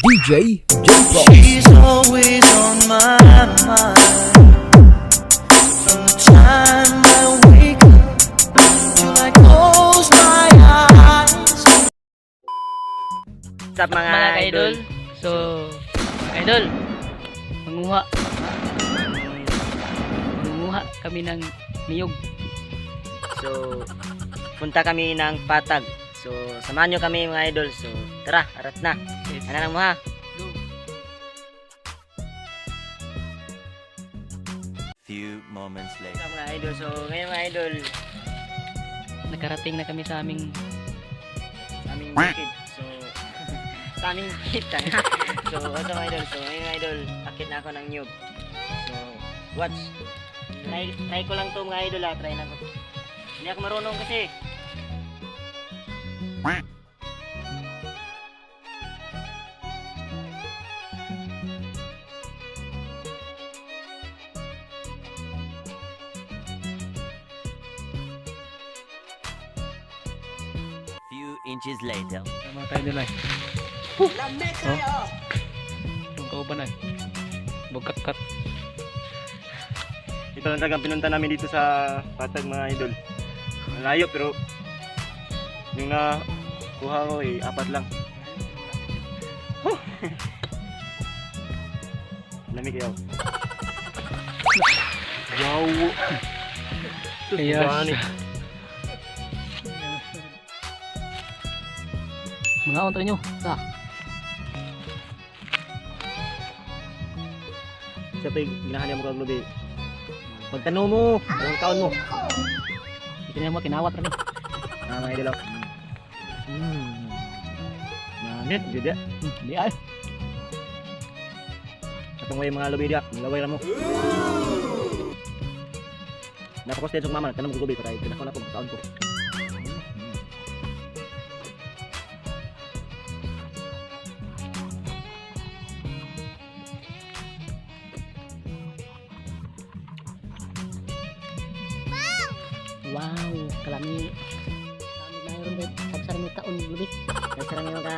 DJ J-Pro. She's always on my mind. From the time I wake up till I close my eyes. What's up mga, mga idol? So, idol, manguha. Manguha kami ng niyog. So, punta kami ng Patag. So, samahan nyo kami mga idol. So, tara, arat na. Ano lang mo ha? Few moments later. mga idol. So, ngayon mga idol, Nakarating na kami sa aming sa aming bukid. So, sa aming kita. so, ito mga idol. So, ngayon mga idol, akit na ako ng nyug. So, watch. Try, try ko lang to mga idol ha. Try na ko. Hindi ako marunong kasi. Few inches later. mga idol ay. Oh. Itong kauban ay. Bugkat-kat. Ito lang talagang pinunta namin dito sa Patag mga idol. Malayo pero yung na kuha ko eh, apat lang. Huh. Lamig yaw. Wow! Ayos. Gani. Mga on nyo. Sa. Siya pa yung ginahanap mo kag lubi. Magtanong mo! Anong taon mo? Ito na mo kinawat rin. Ah, mga idol. oh. Hmm. Namit, gud ya. Hmm, Di ay. Atong way mga lubi dia, laway ra mo. Napakos din sa mama, tanong ko lubi para pinako na ko Wow, kalami. Kalami mayroon din. Kagsara may taon lubi. Nagsara ngayon ka.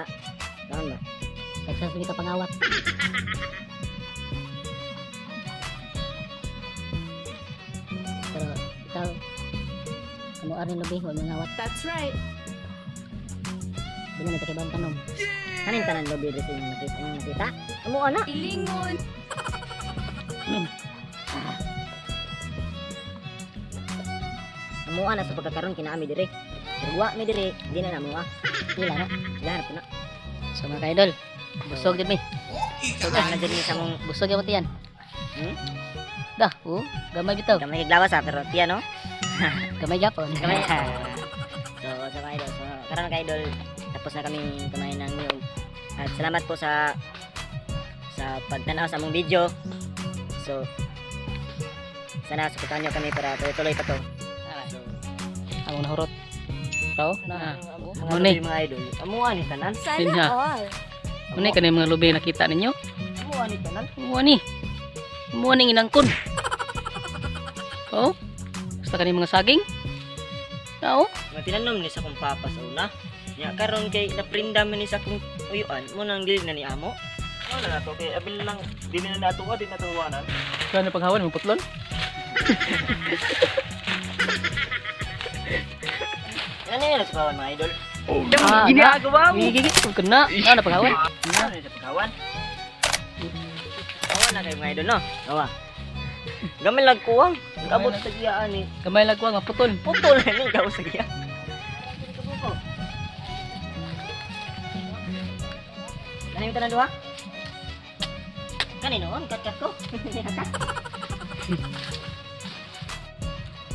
Saan ba? Kagsara may kapangawat. Pero ikaw, ano arin lubi, huwag mangawat. That's right. Hindi na takibang tanong. Kanin tanan lobby dress yung nakita yung nakita? Amo ana. Ilingon. Amo ana sa pagkakaroon kinaami dire. Pero wa mi dire, di na namo ah. Ila no? Lahat na. So mga idol, busog din mi. So na diri sa mong Busog yung tiyan. Hmm? Dah, oh, gamay bitaw. kamay kaglawas ah, pero tiyan no. Gamay Japon. Kamay. so sa mga idol, so karon ka idol, tapos na kami kumain ng niyog. At salamat po sa sa pagtanaw sa among video. So sana supportahan niyo kami para tuloy-tuloy pa to. Among nahurot. Tao na, mga ni? lubi, mga idol. Amo ani tanan. Sana all. Ano ka na mga lubi nakita ninyo? Amo ani tanan. Umuha ni. Umuha ni inangkon. Oh? Gusto ka ni mga saging? Oo. Nga tinanom ni sa kong papa sa una. Nya karon kay naprinda man ni sa kong uyuan mo nang dili na ni amo. Ano na to kay abil lang dili na nato di na tuwanan. Kaya na paghawan, may putlon? Ano yan sa kawan mga idol? Ah, ginagawa mo! Gigigit ko na. Ah, na paghawan. Ano yan sa kawan? Kawan na kayo mga idol no? Kawa. Gamay lang kuwang. Abot sa giyaan ni. Gamay lang nga putol. Putol na ni gaw sa giya. Ano yung tanan duha? Kanino on kat-kat ko.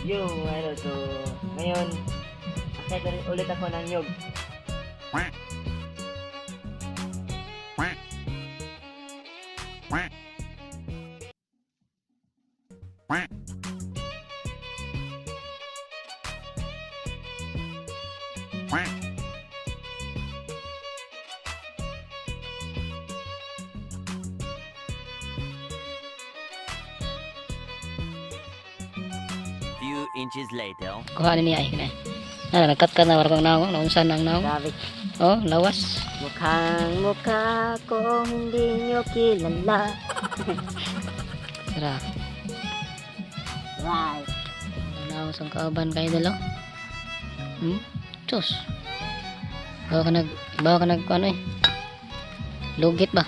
Yo, idol, so ngayon akit ulit- ako ng nyog. Few inches later. Kuha ni niya ay kinay. Na nagkat ka na warang naong, naunsan ang naong. Oh, lawas. Mukhang mukha ko hindi nyo kilala. Tara. Wow. Lawas ang kauban kay dalo. Hmm? Sus. Bawa ka nag, bawa ka nag, ano eh. Lugit ba?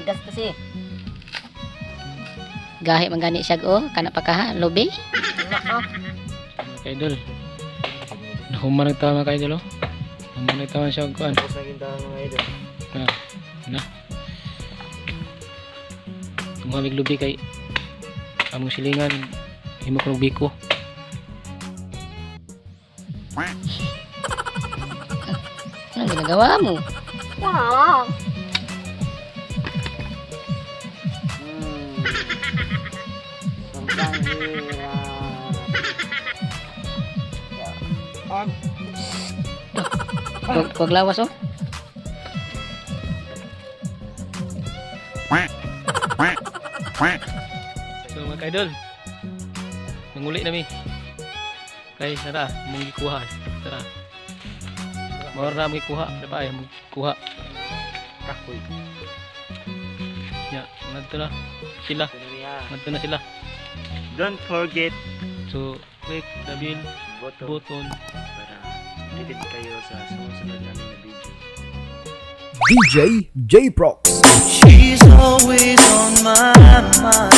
Bigas kasi. Gahi man gani siya oh, kana pa kaha, lobi. Mga kaidol. Nahuman ng tama kaidol oh. Nahuman ng tama siya kuan. Tapos na mga idol. Na. Tumamig lubi kay among silingan himo ko biko. Ano ginagawa mo? Wow. Sobrang hirap. Wag, wag lawas oh. So mga kaidol. Manguli nami. Kay tara, mong gikuha. Tara. Mawar na mong kuha, dapat ay mong kuha. Kakoy. Ya, ngadto na sila. Ngadto na sila. Don't forget So, click the bell button button. para updated kayo sa susunod namin na video. DJ J Prox. She's always on my mind.